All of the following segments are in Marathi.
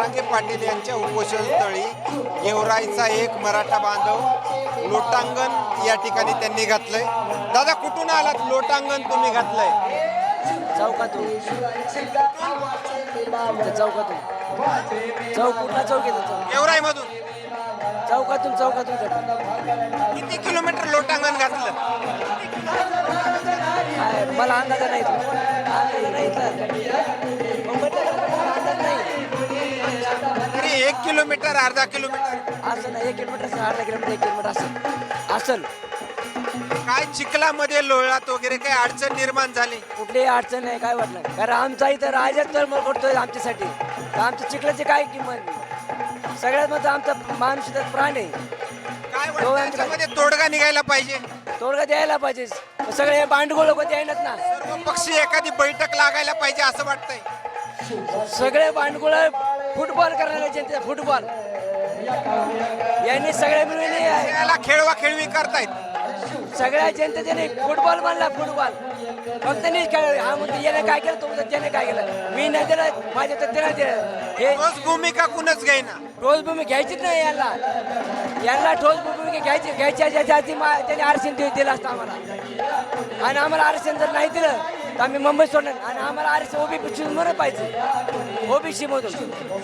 जरांगे पाटील यांच्या उपोषणस्थळी गेवराईचा एक मराठा बांधव लोटांगण या ठिकाणी त्यांनी घातलंय. दादा कुठून आलात? लोटांगण तुम्ही घातलंय. चौकातून. चौकातून. चौक कुठला चौक येतो गेवराई मधून चौकातून चौकातून. किती किलोमीटर लोटांगण घातलं? मला अंदाज नाही किलोमीटर अर्धा किलोमीटर? असं नाही एक किलोमीटर असेल, अर्धा किलोमीटर एक किलोमीटर असेल असेल काय चिखलामध्ये लोळात वगैरे काही अडचण निर्माण झाली? कुठलीही अडचण नाही काय वाटलं कारण आमचा इथं राजाच तळमळ करतोय आमच्यासाठी. तर आमच्या चिखलाची काय किंमत नाही. सगळ्यात म्हणजे आमचा माणूस प्राण आहे. काय वाटतं याच्यामध्ये तोडगा निघायला पाहिजे? तोडगा द्यायला पाहिजे. सगळे हे भांडगोळ लोक द्यायनात ना. सर्व पक्षी एखादी बैठक लागायला पाहिजे असं वाटतंय. सगळे भांडगोळ फुटबॉल करणारे जनते फुटबॉल. यांनी सगळे मिळून हे- त्याला खेळवा खेळवी करतायत. सगळ्या जनतेने फुटबॉल बनला फुटबॉल. फक्त नाही खेळ हा म्हणतो याने काय केलं तो म्हणतो त्याने काय केलं? मी नाही दिलं माझ्या तर त्याने दिलं हे तोच भूमिका कुणच घेईना. ठोस भूमी घ्यायचीच नाही यांना यांना ठोस भूमी घ्यायची घ्यायची ज्याच्या आधी त्याने आरक्षण दिलं असतं आम्हाला. आणि आम्हाला आरक्षण जर नाही दिलं तर आम्ही मुंबईत सोडणार आणि आम्हाला आरक्षण ओबीसी म्हणून पाहिजे. ओबीसी मधून.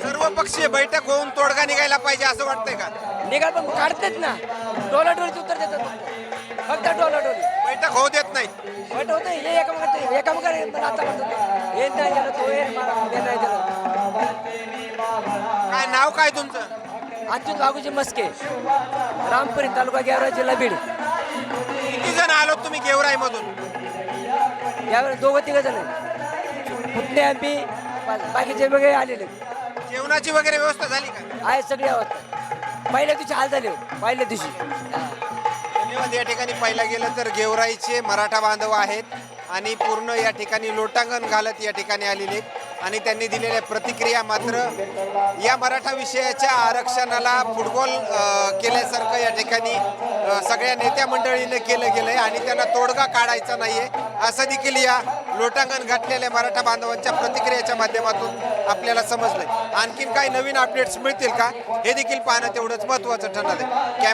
सर्व पक्षीय बैठक होऊन तोडगा निघायला पाहिजे असं वाटतंय का? निघाल पण काढतात ना. डोलाडोलीच उत्तर देतात फक्त. डोलाडोली. बैठक होऊ देत नाही. वाईट होतं हे एकामेकात एकामेकाने मला आता म्हणतात हे नाही दिलं तो हे हे नाही दिलं काय नाव काय तुमचं? अच्युत बागूजी मस्के रामपुरी तालुका गेवरा जिल्हा बीड. किती जण आलो तुम्ही गेवराई मधून यावेळेस दोघं तिघ जण कुठले आम्ही बाकीचे वेगळे आलेले जेवणाची वगैरे व्यवस्था झाली का? आहे सगळी अवस्था पहिल्या दिवशी हाल झाले हो, पहिल्या दिवशी. धन्यवाद. या ठिकाणी पाहिलं गेलं तर गेवराईचे मराठा बांधव आहेत. आणि पूर्ण या ठिकाणी लोटांगण घालत या ठिकाणी आलेले आणि त्यांनी दिलेल्या प्रतिक्रिया मात्र या मराठा विषयाच्या आरक्षणाला फुटबॉल केल्यासारखं या ठिकाणी सगळ्या नेत्या मंडळीने केलं गेलंय आणि त्यांना तोडगा काढायचा नाहीये. असं देखील या लोटांगण घातलेल्या मराठा बांधवांच्या प्रतिक्रियेच्या माध्यमातून आपल्याला समजलंय. आणखीन काही नवीन अपडेट्स मिळतील का? हे देखील पाहणं तेवढंच महत्त्वाचं ठरणार आहे.